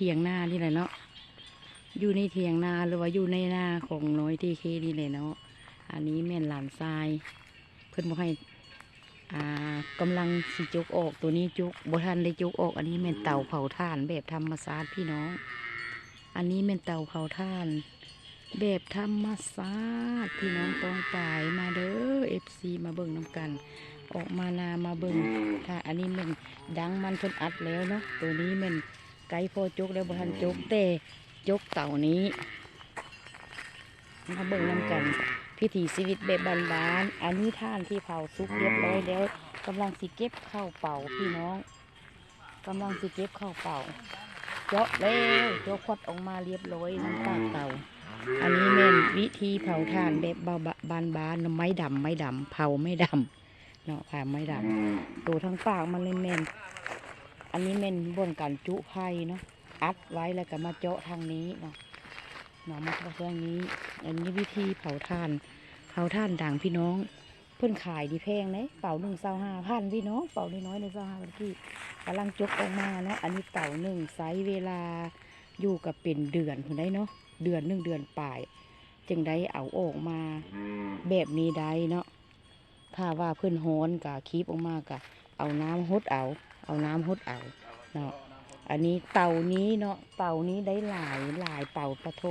เถียงนานี่แหละเนาะ อยู่ในเถียงนาหรือว่าอยู่ในนาของน้อยทีเคนี่แหละเนาะ อันนี้แม่นหลานทราย เพิ่นบอกให้ อ่ากำลังสิจุกออกตัวนี้จุกบ่ทันได้จุกออก อันนี้แม่นเตาเผาถ่านแบบธรรมชาติพี่น้อง อันนี้แม่นเตาเผาถ่าน แบบธรรมชาติพี่น้องต้องตายมาเด้อเอฟซีมาเบิ่งน้ำกันออกมานามาเบิ่งถ้าอันนี้แมันดังมันเพิ่นอัดแล้วเนาะตัวนี้แมัน ไก่พอจุกแล้วบ่ทันจุกแต่จุกเต่านี้มาเบิ่งน้ำกัน พิธีชีวิตแบบบานๆอันนี้ท่านที่เผาซุกเรียบร้อยแล้วกำลังสิเก็บเข้าเป่าพี่น้องกำลังสิเก็บเข้าเป่าเจาะแล้วเจาะควัดออกมาเรียบร้อยน้ำปากเต่า อันนี้แม่นวิธีเผาถ่านแบบบานบานไม้ดำไม้ดำเผาไม่ดำเนาะผ่าไม้ดำตัวทั้งปากมันเลยแม่น อันนี้แม่นบนการจุไผ่เนาะอัดไว้แล้วก็มาเจาะทางนี้เนาะเนาะมาเจาะทางนี้ อันนี้วิธีเผาถ่าน เผาถ่านด่างพี่น้อง เพิ่อนขายดีแพงเลยเป่าหนึ่งเศร้าห้าพันพี่น้องเป่าน้อยๆหนึ่งเศร้าห้าพันพี่กำลังจกออกมาเนาะอันนี้เต่าหนึ่งไซส์เวลาอยู่กับเป็นเดือนคนได้เนาะเดือนหนึ่งเดือนปลาย จึงได้เอาออกมาแบบนี้ได้เนาะถ้าว่าเพื่อนฮ้อนกะคีบออกมากะเอาน้ำฮดเอา เอาน้ำฮดเอาเนาะอันนี้เต่านี้เนาะเต่านี้ได้หลายหลายเต่าปะโท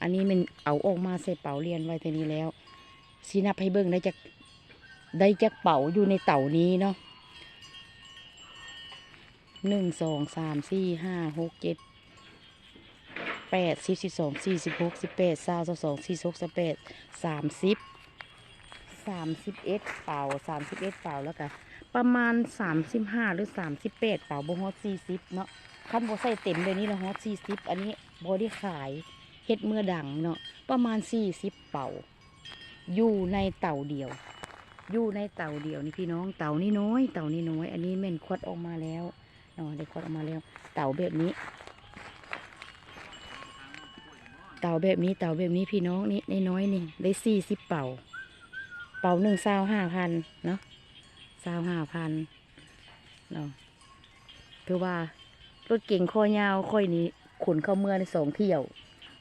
อันนี้มันเอาออกมาใส่เป๋าเรียนไว้ทีนี้แล้วสีนับให้เบิ่งได้จากได้จากเป๋าอยู่ในเต่านี้เนาะหนึ่งสองสามสี่ห้าหกเจ็ดแปดสิบสิบสองสี่สิบหกสิบแปดสาวสิบสองสี่สิบหกสิบแปดสามสิบ สามสิบเอ็ดเป่าสามสิบเอ็ดเป่าแล้วก็ประมาณสามสิบห้าหรือสามสิบแปดเป่าบ่ฮอดสี่สิบเนาะคันบ่ใส่เต็มเดี๋ยนี้ละฮอดสี่สิบอันนี้บ่ได้ขายเฮ็ดเมื่อดังเนาะประมาณสี่สิบเป่า อยู่ในเต่าเดียว อยู่ในเต่าเดียวนี่พี่น้องเต่านี่น้อยเต่านี่น้อย อันนี้แม่นควัดออกมาแล้วเนาะได้ควัดออกมาแล้ว เต่าแบบนี้เต่าแบบนี้เต่าแบบนี้พี่น้องนี่นน้อยนี่ได้สี่สิบเป่า ป่าหนึ่งซาวห้าพันเนาะซาวห้าพันเนาะคือว่ารถเก่งคอยาวค่อยนี้ขนเข้าเมื่อในสองเที่ยว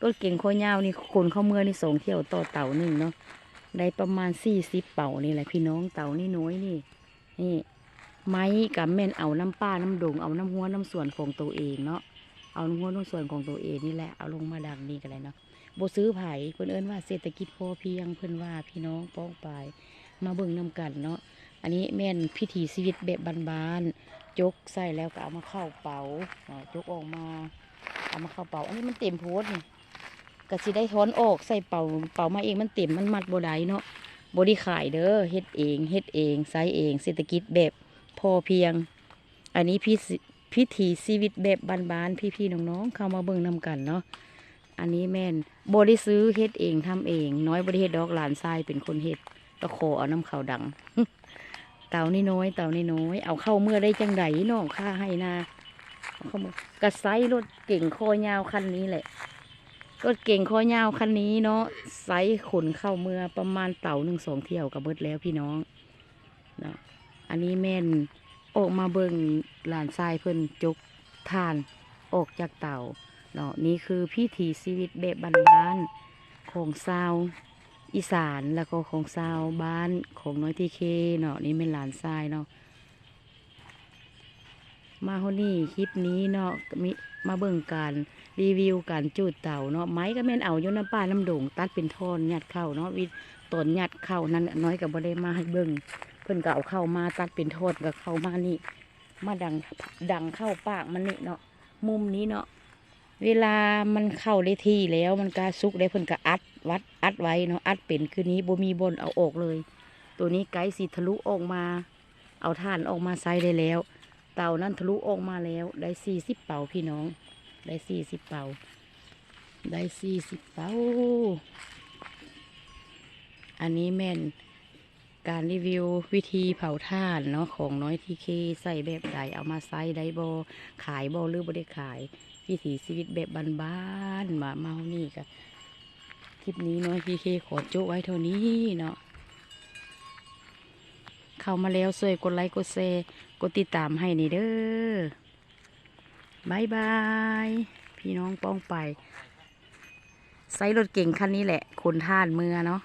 รถเก่งคอยาวนี่ขนเข้าเมื่อในสองเที่ยวต่อเต่าหนึ่งเนาะได้ประมาณสี่สิบเป่านี่แหละพี่น้องเต่านี่น้อยนี่นี่ไม้กับแม่นเอาน้ำป้าน้ำดงเอาน้ำหัวน้ำส่วนของตัวเองเนาะเอาน้ำหัวนุ่งส่วนของตัวเองนี่แหละเอาลงมาดังนี่กันเลยเนาะ โบซื้อไผ่เพิ่นเอิ้นว่าเศรษฐกิจพอเพียงเพิ่นว่าพี่น้องป้องปายมาเบิ่งนำกันเนาะอันนี้แม่นพิธีชีวิตแบบบานๆจกใส่แล้วก็เอามาเข้าเป๋าจกออกมาเอามาเข้าเป๋า อันนี้มันเต็มโพดนี่ก็สิได้ถอนออกใส่เป๋าเป๋ามาเองมันเต็มมันมัดบ่ได้เนาะบ่ได้ขายเด้อเฮ็ดเองเฮ็ดเองใส่เองเศรษฐกิจแบบพอเพียง อันนี้พี่พิถีชีวิตแบบบานๆพี่ๆน้องๆเข้ามาเบิ่งนำกันเนาะ อันนี้แม่นบริซื้อเฮ็ดเองทำเอง น้อยบริเฮ็ดดอกหลานทรายเป็นคนเฮ็ดตะโขเอาน้ำเขาวดัง เต่านี่น้อยเต่านี่น้อย เอาเข้าเมื่อได้จังไดน้องค่าให้นาเอาเข้าเมื่อกระไซรถเก่งคอยาวคันนี้แหละรถเก่งคอยาวคันนี้เนาะไซขนเข้าเมื่อประมาณเต่าหนึ่งสองเที่ยวกับเบิดแล้วพี่น้องเนาะอันนี้แม่นออกมาเบิ่งหลานทรายเพิ่นจกทานออกจากเต่า เนาะนี่คือพิถีชีวิตแบบบ้านๆของชาวอีสานแล้วก็ของชาวบ้านของน้อยทีเคเนาะนี่เป็นหลานทรายเนาะมาฮนี่คลิปนี้เนาะมีมาเบิ่งการรีวิวการจูดเต่าเนาะไม้ก็แม่นเอาย่น้ำป้าน้ำโด่งตัดเป็นท่อนหยัดเข้าเนาะวิต้นหยัดเข้านั้นน้อยกับบ่ได้มาให้เบิ่งเพิ่นก็เอาเข้ามาตัดเป็นโทษก็เข้ามานี่ มาดังดังเข้าปากมันนี่เนาะมุมนี้เนาะ เวลามันเข้าได้ที่แล้วมันก็สุกได้เพิ่นก็อัดวัดอัดไว้เนาะอัดเป็นคืนนี้บ่มีบนเอาออกเลย ตัวนี้ไกด์สิทะลุออกมา เอาท่านออกมาใส่ได้แล้ว เต่านั้นทะลุออกมาแล้วได้สี่สิบเป่าพี่น้อง ได้สี่สิบเป่า ได้สี่สิบเป่า อันนี้แม่น การรีวิววิธีเผาถ่านเนาะของน้อยทีเคใส่แบบใดเอามาใส่ได้บขายบหรือบ่ได้ขายวิถีชีวิตแบบบ้านๆมาเมานี่กับคลิปนี้น้อยทีเคขอจ้ไว้เท่านี้เนาะเข้ามาแล้วช่วยกดไลค์กดแชร์กดติดตามให้นี่เด้อบายบายพี่น้องป้องไปไซส์รถเก่งคันนี้แหละขนท่านเมือเนาะ